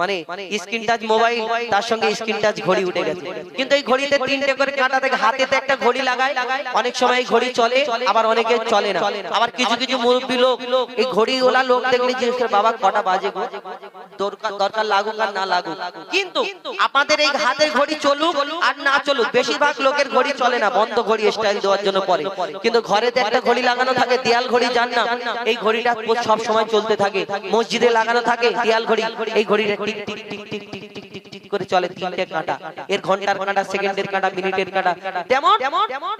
মানে screen touch mobile তার সঙ্গে স্ক্রিন টাচ ঘড়ি উঠে গেছে। কিন্তু এই ঘড়িতে তিনটে করে কাঁটা থাকে হাতেতে একটা ঘড়ি লাগায় অনেক সময় ঘড়ি চলে আবার অনেকে চলে না। আবার কিছু কিছু মুরব্বী লোক এই ঘড়ি ওলা লোক দেখলে জিজ্ঞেস করে বাবা কটা বাজে গো? দরকার দরকার লাগুক আর না লাগুক। কিন্তু আপনাদের এই হাতের ঘড়ি চলুক আর না চলুক বেশিরভাগ লোকের ঘড়ি চলে না বন্ধ ঘড়ি স্টাইল দেওয়ার জন্য পরে। কিন্তু ঘরেতে একটা ঘড়ি লাগানো থাকে দেয়াল ঘড়ি জান না এই ঘড়িটা সব সময় চলতে থাকে মসজিদে লাগানো থাকে দেয়াল ঘড়ি এই ঘড়িটা tick tick tick tick tick tick tick tick করে চলে তিনটে কাঁটা এর ঘণ্টার কাঁটা সেকেন্ডের কাঁটা মিনিটের কাঁটা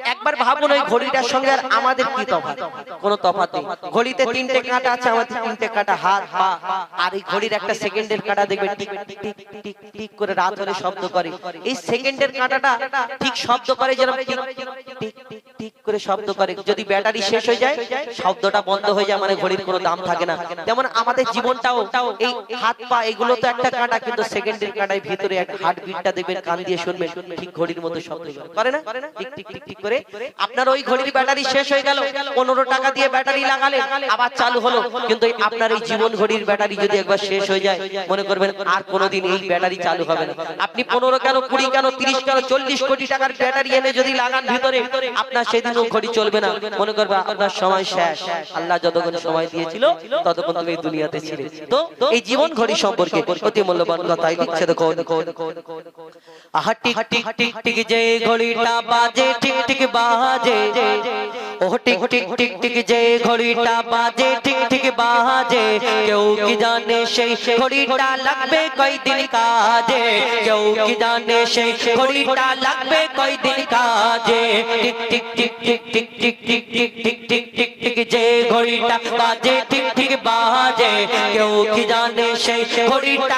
একবার ভাবুন ওই ঘড়িটার সঙ্গে আর আমাদের কি তফাৎ তফাৎ নেই ঘড়িতে তিনটে কাঁটা আছে আমাদের তিনটে কাঁটা হাত পা আর এই ঘড়ির একটা সেকেন্ডের কাঁটা দেখবে টিক টিক টিক টিক করে রাত হলে শব্দ করে এই সেকেন্ডের কাঁটাটা ঠিক শব্দ করে টিক টিক টিক করে শব্দ করে যদি ব্যাটারি শেষ হয়ে যায় শব্দটা বন্ধ হয়ে যায় মানে ঘড়ির কোনো দাম থাকে না যেমন আমাদের জীবনটাও এই হাত পা এগুলো তো একটা কাঁটা কিন্তু সেকেন্ডের কাঁটায় ভিতরে একটা হার্ট বিটটা দেখবেন, কান দিয়ে শুনবেন, ঠিক ঘড়ির মতো শব্দ করে না? টিক টিক টিক টিক করে। আপনার ওই ঘড়ির ব্যাটারি শেষ হয়ে গেল, পনেরো টাকা দিয়ে ব্যাটারি লাগালেন, আবার চালু হলো। কিন্তু আপনার এই জীবন ঘড়ির ব্যাটারি যদি একবার শেষ হয়ে যায়, মনে করবেন আর কোনোদিন এই ব্যাটারি চালু হবে না। আপনি পনেরো কেন, কুড়ি কেন, তিরিশ কেন, চল্লিশ কোটি টাকার ব্যাটারি এনে যদি লাগান ভিতরে, আপনার সেদিনও ঘড়ি চলবে না। মনে করবে আপনার সময় শেষ। আল্লাহ যতক্ষণ সময় দিয়েছিল, ততক্ষণ তুমি এই দুনিয়াতে ছিলে তো এই জীবন ঘড়ি সম্পর্কে অতি মূল্যবান কথাই লিখছে দেখো আহা টিক ঘড়িটা বাজে ঠিক ঠিক বাজে ঘড়িটা বাজে বাজে কেউ কি জানে সেই ঘড়িটা লাগবে কয়দিন কাজে কেউ কি জানে সেই ঘড়িটা লাগবে কয়দিন কাজে ঘড়িটা বাজে বাজে কেউ কি জানে সেই ঘড়িটা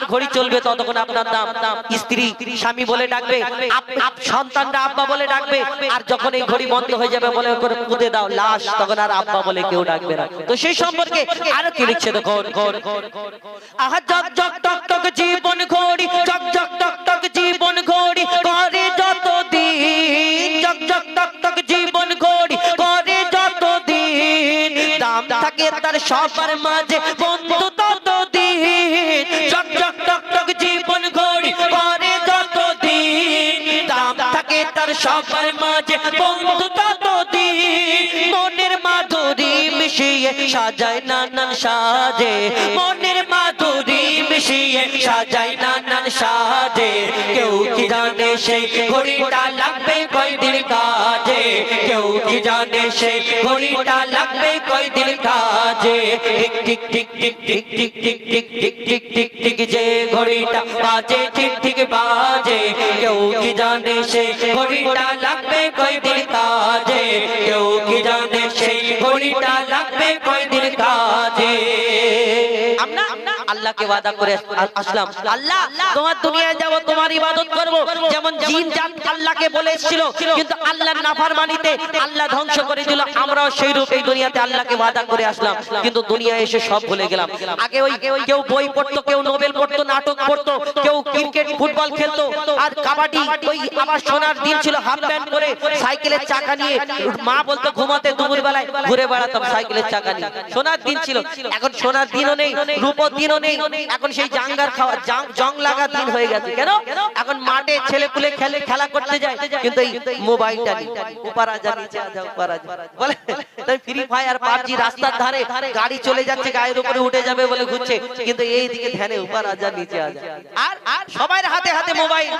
আপনার ঘড়ি চলবে ততক্ষণ আপনার দাম। স্ত্রী, স্বামী বলে ডাকবে সন্তানরা আব্বা বলে ডাকবে, আর যখন এই ঘড়ি বন্ধ হয়ে যাবে বলে করে পুঁতে দাও, লাশ, তখন আর আব্বা বলে কেউ ডাকবে না। তো সেই সম্পর্কে আরও কি লিখছে দেখো আহা জগ জীবন ঘড়ি জগ জগ টক টক, জীবন ঘড়ি, করে যত দিন জগ জগ টক টক, জীবন ঘড়ি, করে যত দিন দাম থাকে তার সবার মাঝে, বন্ধু সবার মাঝে বন্ধু তত দিন মনের মাধুরী মিশিয়ে সাজায় নানান সাজে। মনের মাধুরী মিশিয়ে সাজায় নানান সাজে কেউ কি জানে সেই ঘড়িটা লাগবে কয়দিন কাজে কেউ কি জানে সেই ঘড়িটা লাগবে কয়দিন কাজে tick tick tick tick tick tick tick tick tick tick tick tick যে ঘড়িটা বাজে ঠিক ঠিক বাজে কেউ কি জানে সেই ঘড়িটা লাগবে কয়দিন কাজে কেউ কি জানে সেই ঘড়িটা লাগবে কয়দিন আল্লাহকে ওয়াদা করে আসলাম। আল্লাহ, তোমার দুনিয়ায় যাব, তোমার ইবাদত করব। যেমন জিন জান আল্লাহকে বলে এসেছিল, কিন্তু আল্লাহর নাফরমানিতে আল্লাহ ধ্বংস করে দিল। আমরাও সেই রূপ দুনিয়াতে আল্লাহকে ওয়াদা করে আসলাম। কিন্তু দুনিয়ায় এসে সব ভুলে গেলাম। আগে ওই কেউ বই পড়তো, কেউ নোবেল পড়তো, নাটক পড়তো, কেউ ক্রিকেট, ফুটবল খেলতো, আর কাবাডি, ওই আমার সোনার দিন ছিল, হাফ প্যান্ট করে সাইকেলের চাকা নিয়ে মা বলতো, ঘুমাতে দুপুর বেলায় ঘুরে বেড়াতাম সাইকেলের চাকা নিয়ে। সোনার দিন ছিল। এখন সোনার দিনও নেই, রূপোর দিনও নেই। এখন সেই জাঙ্গার খাওয়া জং লাগা দিন হয়ে গেছে কেন? এখন মাঠে ছেলে পুলে খেলে খেলা করতে যায় কিন্তু এই মোবাইলটা নেই। উপর আজা নিচে আজা উপর আজা বলে তাই ফ্রি ফায়ার পাবজি রাস্তার ধারে গাড়ি চলে যাচ্ছে গায়ের উপরে উঠে যাবে বলে ঘুরছে। কিন্তু এই দিকে ধ্যানে উপর আজা নিচে আজা আর আর সবার হাতে হাতে মোবাইল।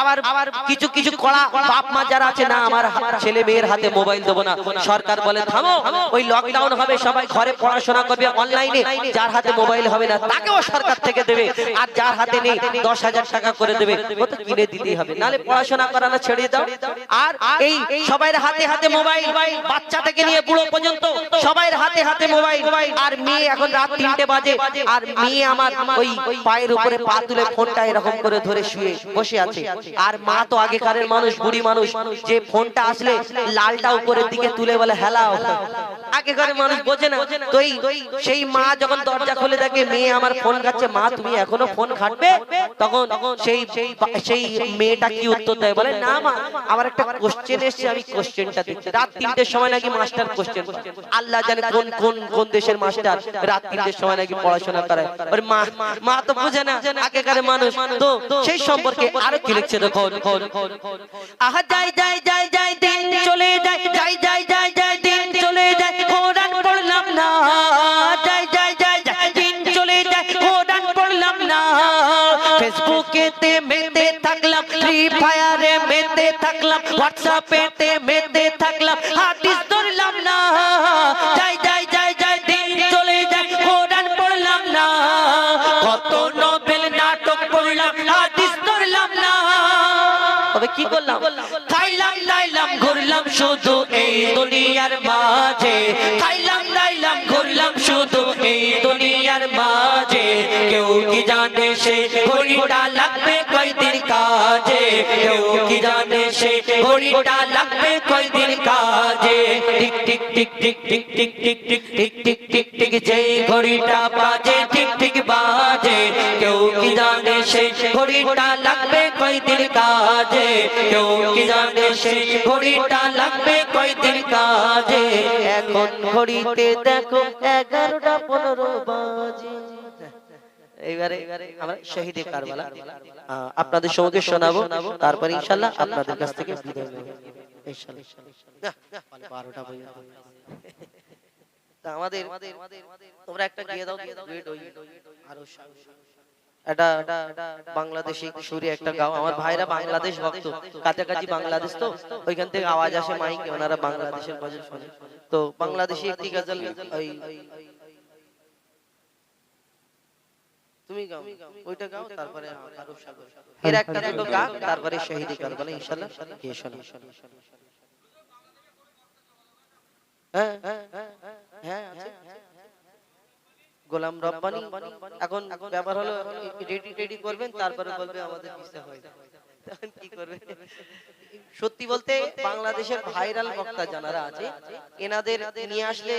আবার আবার কিছু কিছু কড়া বাপ মা যারা আছে না আমার ছেলে মেয়ের হাতে মোবাইল দেবো না। সরকার বলে থামো। ওই লকডাউন হবে সবাই ঘরে পড়াশোনা করবে অনলাইনে যার হাতে মোবাইল হবে না তাকেও সরকার থেকে দেবে, আর যার হাতে নেই, দশ হাজার টাকা করে দেবে, ও তো কিনে দিতেই হবে। নালে পড়াশোনা করানো ছেড়ে দাও। আর এই সবাই হাতে হাতে মোবাইল বাচ্চা থেকে নিয়ে বুড়ো পর্যন্ত সবাই হাতে হাতে মোবাইল। আর মেয়ে এখন রাত তিনটে বাজে, আর মেয়ে আমার ওই পায়ের উপরে পা তুলে ফোনটা এরকম করে ধরে শুয়ে বসে আছে। আর মা তো আগেকারের মানুষ, বুড়ি মানুষ, যে ফোনটা আসলে লালটা উপরের দিকে তুলে বলে, হেলাও। আগেকারের মানুষ বোঝে না। তো সেই মা যখন দরজা খুলে থাকে মেয়ে আমার ফোন খাচ্ছে মা তুমি এখনও ফোন খাটবে তখন সেই সেই সেই মেয়েটা কি উত্তর দেয়? বলে না মা আমার একটা কোশ্চেন এসেছে আমি কোশ্চেনটা দিচ্ছি। রাত তিনটের সময় নাকি মাস্টার কোশ্চেন আল্লাহ জানে কোন কোন কোন দেশের মাস্টার রাত তিনটের সময় নাকি পড়াশোনা করায় ওরে মা মা তো বুঝে না আগেকার মানুষ। তো সেই সম্পর্কে আরও কি লিখছে দেখো আহা যাই যাই যাই যাই দিন চলে যাই যাই যাই যাই থাকলাম ফ্রি ফায়ারে মেতে থাকলাম হোয়াটসঅ্যাপে তে মেতে থাকলাম, হাদিস ধরলাম না, যাই যাই যাই যাই, দিন চলে যায়, কোরআন পড়লাম না, কত নোবেল নাটক পড়লাম, হাদিস ধরলাম না। তবে কি করলাম? খাইলাম লাইলাম ঘুরলাম শুধু এই দুনিয়ার মাঝে, খাইলাম লাইলাম ঘুরলাম শুধু এই দুনিয়ার মাঝে, কেউ কি জানে সে ঘড়িটা লাগবে কয়দিন কাজে কেউ কি জানে সে ঘড়িটা লাগবে কয়দিন কাজে tick tick tick tick tick tick tick tick tick tick tick tick যে ঘড়িটা বাজে ঠিক ঠিক বাজে কেউ কি জানে সে ঘড়িটা লাগবে কয়দিন কাজে কেউ কি জানে সে ঘড়িটা লাগবে কয়দিন কাজে এখন ঘড়িতে দেখো এগারোটা পনেরো বাজে এইবারে আমরা শহীদে কারবালা। আপনাদের সঙ্গে শোনাবো তারপরে ইনশাল্লাহ আপনাদের কাছ থেকে বিদায় নেব। বারোটা আমাদের তোমরা একটা গিয়ে দাও আরও এটা বাংলাদেশি সুরে একটা গাও। আমার ভাইরা বাংলাদেশ ভক্ত। কাছাকাছি বাংলাদেশ তো? ওইখান থেকে আওয়াজ আসে মাইকে ওনারা বাংলাদেশের গজল শোনে। তো বাংলাদেশি একটি গজল ওই তুমি গাও। ওইটা গাও তারপরে আরও সাগর। এর একটা দুটো গা তারপরে শহীদ কারবালা ইনশাআল্লাহ গিয়ে শোনো। হ্যাঁ হ্যাঁ হ্যাঁ আছে গোলাম রব্বানি এখন ব্যাপার হলো রেডি রেডি করবেন তারপরে বলবে আমাদের ভিসা হয়। তখন কি করবে? সত্যি বলতে বাংলাদেশের ভাইরাল বক্তা যারা আছে এনাদের নিয়ে আসলে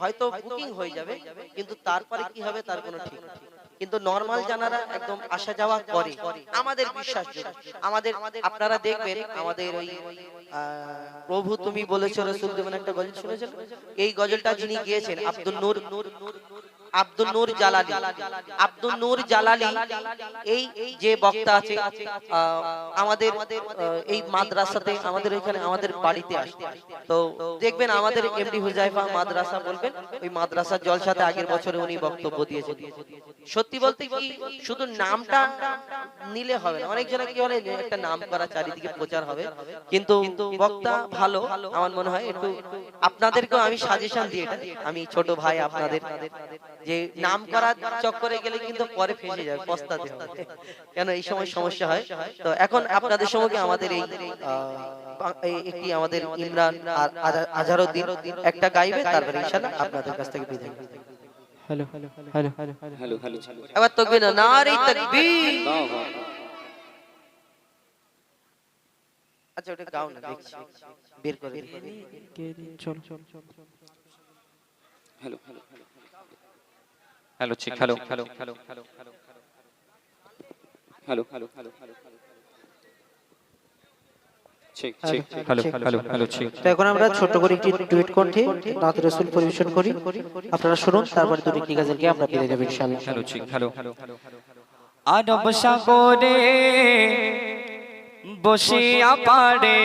হয়তো বুকিং হয়ে যাবে কিন্তু তারপরে কি হবে তার কোনো ঠিক নেই। কিন্তু নর্মাল জানারা একদম আসা যাওয়া করে। আমাদের বিশ্বাস আমাদের আপনারা দেখবেন আমাদের ওই প্রভু তুমি বলেছ, রসুল দেবেন একটা গজল শুনেছেন এই গজলটা যিনি গিয়েছেন, আব্দুল নূর। আব্দুল নূর জালালি। আব্দুল নূর জালালি এই যে বক্তা আছে আমাদের এই মাদ্রাসাতে আমাদের এখানে আমাদের বাড়িতে আসে। তো দেখবেন আমাদের এমডি হুজাইফা মাদ্রাসা বলবেন ওই মাদ্রাসার জলসাতে আগের বছরে উনি বক্তব্য দিয়েছেন। সত্যি বলতে কি শুধু নামটা নিলে হবে না। অনেক জনে কি বলে একটা নাম করা চারিদিকে প্রচার হবে। কিন্তু বক্তা ভালো আমার মনে হয় একটু আপনাদেরকেও আমি সাজেশন দিয়ে আমি ছোট ভাই আপনাদের যে নাম করার চক্করে গেলে কিন্তু পরে ফেসে যাবে পস্তাতে হবে। কেন এই সময় সমস্যা হয়? তো এখন আপনাদের সঙ্গে আমাদের এই একটি আমাদের ইমরান আর আজা- আজহারউদ্দিন একটা গাইবে তারপরে ইনশাআল্লাহ আপনাদের কাছ থেকে বিদায় hello hello hello hello hello hello এবার তকবীর না নারী তাকবীর। আচ্ছা ওটা গাও না দেখছি। বের করে দিই। চল চল চল হ্যালো হ্যালো। হ্যালো ঠিক hello hello hello hello hello hello hello hello ঠিক ঠিক হ্যালো হ্যালো হ্যালো ঠিক তো এখন আমরা ছোট করে একটি টুইট কণ্ঠে নাত রসুল পরিবেশন করি আপনারা শুনুন তারপরে দুটি একটি গাজলকে আমরা পেয়ে যাব ইনশাআল্লাহ হ্যালো ঠিক হ্যালো হ্যালো আরব সাগরে বসিয়া পাড়ে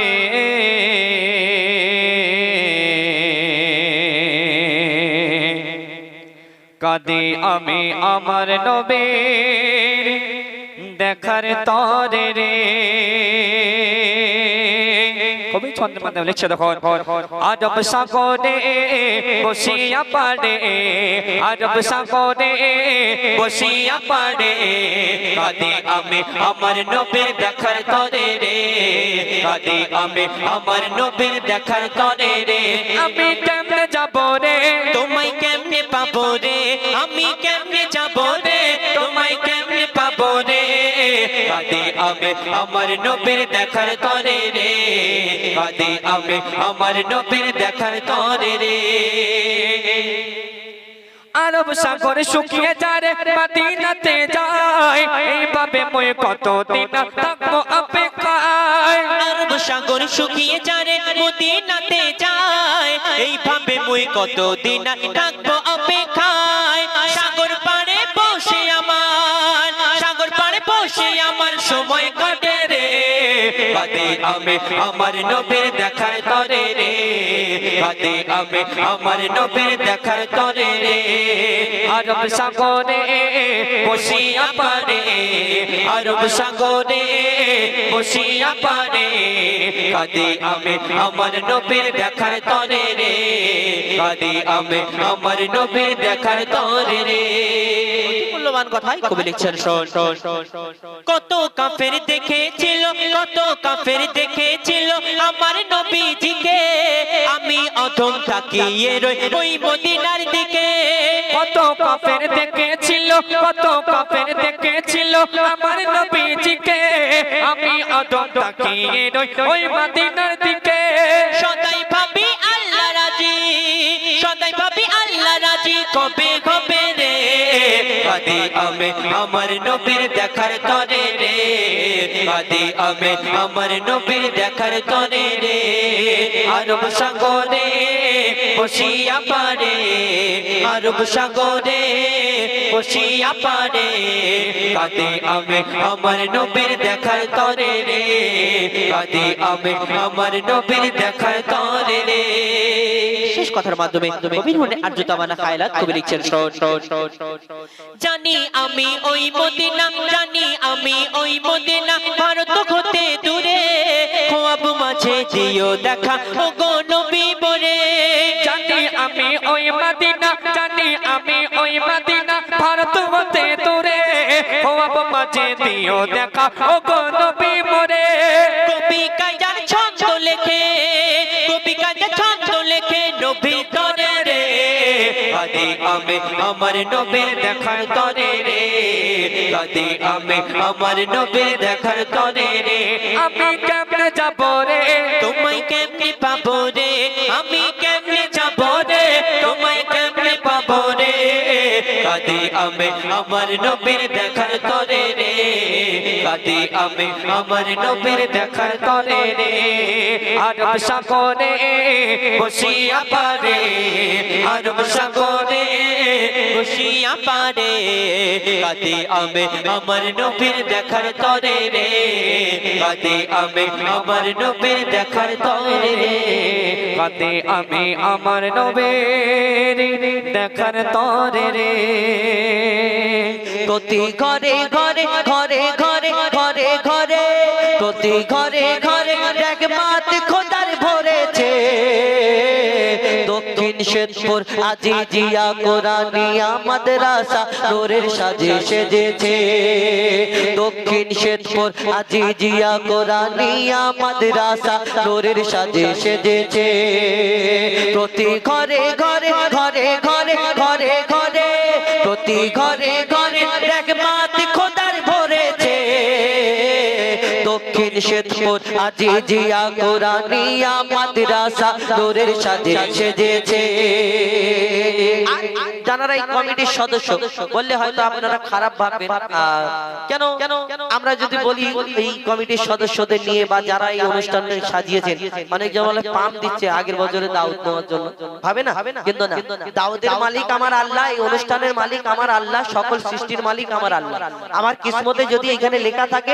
কাঁদে আমি আমার নবের দেখার তরে রে। কবি ছন্দের মাধ্যমে লিখছে দেখো আরব সাগরে বসিয়া পারে আরব সাগরে বসিয়া পারে কাঁদে আমি আমার নবীর দেখার তরে রে। কাঁদে আমি আমার নবীর দেখার তরে রে। আমি যাব তোমায় কেমনে পাবো রে আমি কেমনে যাব রে তোমায় কেমনে পাবো রে কাদে আমি আমার নবীর দেখার তরে রে। কাদে আমি আমার নবীর দেখার তরে রে। আরব সাগর শুকিয়ে যায় মাদিনাতে যায়। এইভাবে মই কত দিন থাকব অপেক্ষায়। আরব সাগর শুকিয়ে যারে, মদিনাতে যায়। এইভাবে মুই কত দিন থাকব অপেক্ষায়। সাগর পাড়ে বসে আমার, সাগর পাড়ে বসে আমার সময় কাটে রে। আমি আমার নবীর দেখার তরে রে আমি আমার নবীর দেখার তরে রে আরব সাগরে বসিয়া পারে আরব সাগরে বসিয়া পারে। কাঁদে আমি আমার নবীর দেখার তরে রে কাঁদে আমি আমার নবীর দেখার তরে রে। মূল্যবান কথাই কবি লিখছেন শোন শোন। কত কাফের দেখেছিল কত কাফের দেখেছিল আমার নবীজিকে। আমি অধম তাকিয়ে রই ওই মদিনার দিকে। কত কাফের দেখেছিল কত কাফের দেখেছিল আমার নবীজিকে। আমি অদম তাকিয়ে রই ওই মদিনার দিকে। সদাই ভাবি আল্লাহ রাজি সদাই ভাবি আল্লাহ রাজি কবে হবে কাদি আমি আমার নবীর দেখার তরে রে, কাদি আমি আমার নবীর দেখার তরে রে, আরব সাগরে বসিয়া পারে আরব সাগরে বসিয়া পারে। কাদি আমি আমার নবীর দেখার তরে রে কাদি আমি আমার নবীর দেখার তরে রে। শেষ কথার মাধ্যমে কবির মনে আর্যতা মানা খায়লাত কবি লিখছেন জানি আমি ওই মদিনা জানি আমি ওই মদিনা ভারত হতে দূরে। খোয়াব মাঝে দিও দেখা ও গো নবী বরে। জানি আমি ওই মদিনা জানি আমি ওই মদিনা ভারত হতে দূরে। হওয়াব মাঝে দিও দেখা ও গো নবী মোরে। কবি কাজার ছন্দ লেখে কবি কাজার ছন্দ লেখে নবী তরে রে। কাদি আমি আমার নবীর দেখার তরে রে। কাদি আমি আমার নবীর দেখার তরে রে। আমি কেমনে যাব রে? তোমায় কেমনে পাবো রে? আমি কেমনে কাদি আমি আমার নবীর দেখার তরে রে। কাদি আমি আমার নবীর দেখার তরে রে। আরব সাগরে বসিয়া পারে, আরব সাগরে বসিয়া পারে। কাদি আমি আমার নবীর দেখার তরে রে। কাদি আমি আমার নবীর দেখার তরে রে। কাদি আমি আমার নবীর দেখার তরে রে। প্রতি ঘরে ঘরে ঘরে ঘরে ঘরে ঘরে, প্রতি ঘরে ঘরে এক মাত খোদার ভরেছে। দক্ষিণ শ্বেতপুর আজি জিয়া কোরআনিয়া মাদ্রাসা নোরের সাজে সেজেছে। দক্ষিণ শ্বেতপুর আজি জিয়া কোরআনিয়া মাদ্রাসা নোরের সাজে সেজেছে। প্রতি ঘরে ঘরে ঘরে ঘরে ঘরে আমরা যদি বলি এই কমিটির সদস্যদের নিয়ে বা যারা এই সাজিয়েছেন, অনেক দিচ্ছে আগের বছরে দাউদ নেওয়ার জন্য। ভাবে না? কিন্তু না। দাউদের মালিক আমার আল্লাহ, এই অনুষ্ঠানের মালিক আমার আল্লাহ, সকল সৃষ্টির মালিক আমার আল্লাহ। আমার কিসমতে যদি এখানে লেখা থাকে,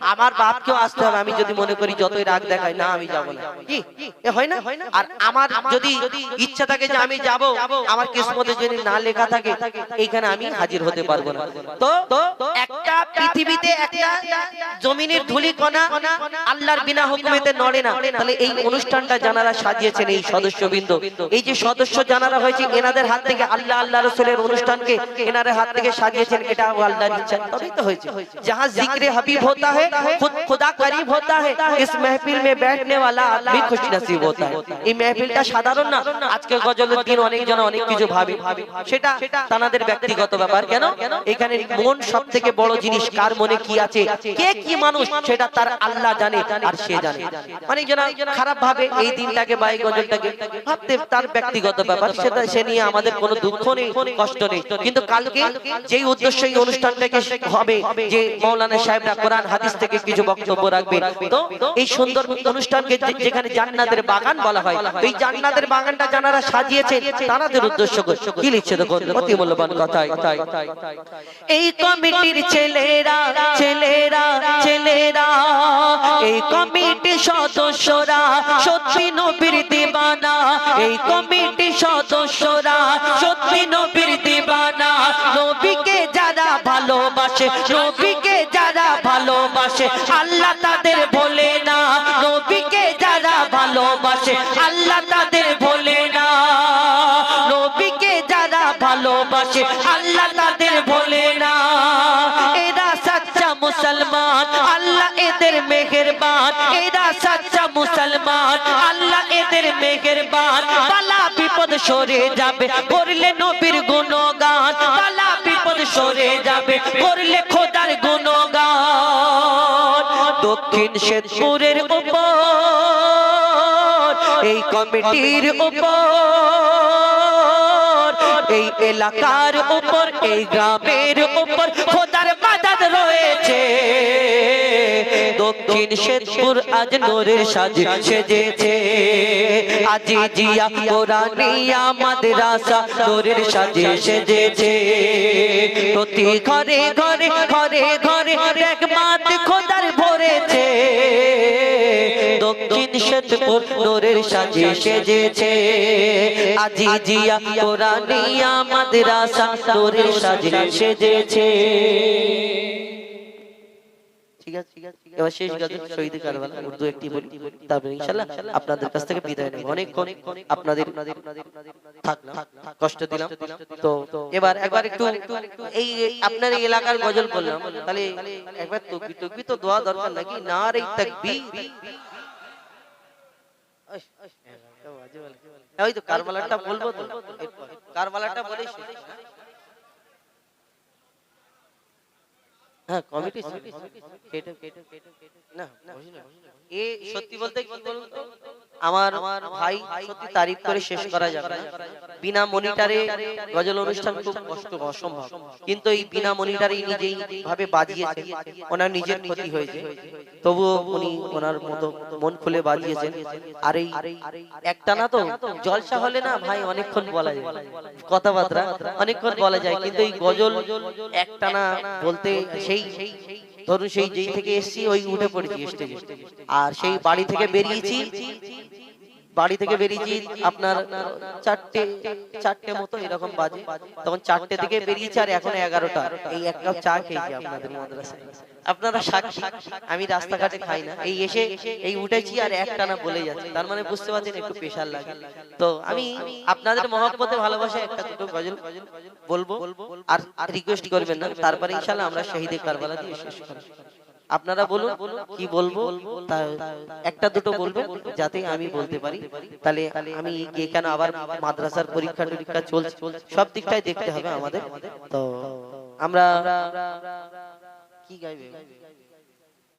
আমার বাপকেও আসতে হবে আমি যদি মনে করি যতই রাগ দেখায় না। আমি না। হয় না? আর আমার যদি ইচ্ছা থাকে যে আমি যাব আমার কিসমতে যদি না লেখা থাকে এইখানে আমি হাজির হতে পারব না। তো একটা পৃথিবীতে একটা জমিনের আল্লাহর বিনা হুকুমেতে নড়ে না। তাহলে এই অনুষ্ঠানটা জানারা সাজিয়েছেন এই এই যে সদস্য জানারা হয়েছে এনাদের হাত থেকে আল্লাহ আল্লাহ রসুলের অনুষ্ঠানকে এনাদের হাত থেকে সাজিয়েছেন এটা আল্লাহর ইচ্ছা। তবেই তো হয়েছে। যাহা জিক্রে হাবিব হতা হয় খুদা करीब होता है इस महफिल में बैठने वाला आदमी खुश नसीब होता है এই মেহফিলটা সাধারণ না আজকে গজলের দিন অনেক জন অনেক কিছু ভাবে সেটা তাদের ব্যক্তিগত ব্যাপার কেন এখানে মন সব থেকে বড় জিনিস কার মনে কি আছে কে কি মানুষ সেটা তার আল্লাহ জানে আর সে জানে অনেক জন খারাপ ভাবে এই দিনটাকে বা এই গজলটাকে ভাবতে তার ব্যক্তিগত ব্যাপার সেটা সে নিয়ে আমাদের কোনো দুঃখ নেই কষ্ট নেই কিন্তু কালকে যেই উদ্দেশ্য এই অনুষ্ঠানটাকে হবে যে মৌলানা সাহেবরা কোরআন হাদিস থেকে কিছু বক্তব্য রাখবেন তো এই সুন্দর অনুষ্ঠানকে যেখানে জান্নাতের বাগান বলা হয়, এই জান্নাতের বাগানটা উদ্দেশ্য কি লিখছে অতি মূল্যবান এই কমিটির ছেলেরা ছেলেরা ছেলেরা, এই কমিটির সদস্যরা সত্যি নবীর দিবানা। এই কমিটির সদস্যরা সত্যি নবীর দিবানা। নবীকে নবীকে যারা ভালোবাসে, আল্লাহ তাদের বলে না। নবীকে যারা ভালোবাসে, আল্লাহ তাদের বলে না। নবীকে যারা ভালোবাসে, আল্লাহ তাদের বলে না। মেহেরবান, এরা সচ্চা মুসলমান। আল্লাহ এদের মেহেরবান। পালা বিপদ সরে যাবে, করলে নবীর গুণগান। পালা বিপদ সরে যাবে, করলে খোদার গুণগান। দক্ষিণ শেরপুরের উপর, এই কমিটির উপর, এই এলাকার উপর, এই গ্রামের উপর খোদার মাদাদ রয়েছে। দক্ষিণ শেরপুর আজ নোরের সাজে সেজেছে। আজি জিয়া কোরআনিয়া মাদ্রাসা নোরের সাজে সেজেছে। প্রতি ঘরে ঘরে ঘরে ঘরে একমাত খোদার ভরেছে। দক্ষিণ শেরপুর নোরের সাজে সেজেছে। আজি জিয়া কোরআনিয়া মাদ্রাসা নোরের সাজে সেজেছে। এবার শেষ গজল শহীদ কারবালা। উর্দু একটি বলি। তারপরে ইনশাআল্লাহ আপনাদের কাছ থেকে বিদায় নেব। অনেকক্ষণ আপনাদের কষ্ট দিলাম। তো এবার একবার একটু এই আপনার এলাকার গজল বললাম তাহলে একবার তকবি তকবি তো দোয়া দরকার নাকি? না রে তাকবীর। ওই তো কারবালাটা বলব তো। কারবালাটা বলে হ্যাঁ? হ্যাঁ কমিটি এ সত্যি বলতে কি বলুন তো? আমার আমার ভাই সত্যি তারিফ করে শেষ করা যাবে। না বিনা মনিটারে গজল অনুষ্ঠান খুব কষ্ট অসম্ভব। কিন্তু এই বিনা মনিটারে নিজেই ভাবে বাজিয়েছে। ওনার নিজের ক্ষতি হয়েছে। তবুও উনি ওনার মতো মন খুলে বাজিয়েছেন। আর এই একটা না তো জলসা হলে না ভাই অনেকক্ষণ বলা যায়। কথাবার্তা অনেকক্ষণ বলা যায়। কিন্তু এই গজল একটা না বলতে সেই ধরুন সেই যেই থেকে এসছি ওই উঠে পড়েছি আর সেই বাড়ি থেকে বেরিয়েছি বাড়ি থেকে বেরিয়েছি আপনার চারটে চারটে মতো এরকম বাজে। তখন চারটে থেকে বেরিয়েছি আর এখন এগারোটা। এই এক কাপ চা খেয়েছি আপনাদের মাদ্রাসায়। আপনারা সাক্ষী আমি রাস্তাঘাটে খাই না। এই এসে এই উঠেছি আর একটা না বলে যাচ্ছে। তার মানে বুঝতে পারছেন একটু প্রেশার লাগে। তো আমি আপনাদের মহব্বতে ভালোবাসা একটা দুটো গজল বলব। আর রিকোয়েস্ট করবেন না। তারপরে ইনশাআল্লাহ আমরা শহীদে কারবালা দিয়ে শেষ করব। আপনারা বলুন কি বলব? একটা দুটো বলবেন যাতে আমি বলতে পারি। তাহলে আমি গিয়ে কেন আবার মাদ্রাসার পরীক্ষা টরীক্ষা চলছে। সব দিকটাই দেখতে হবে আমাদের। তো আমরা কি গাইবে?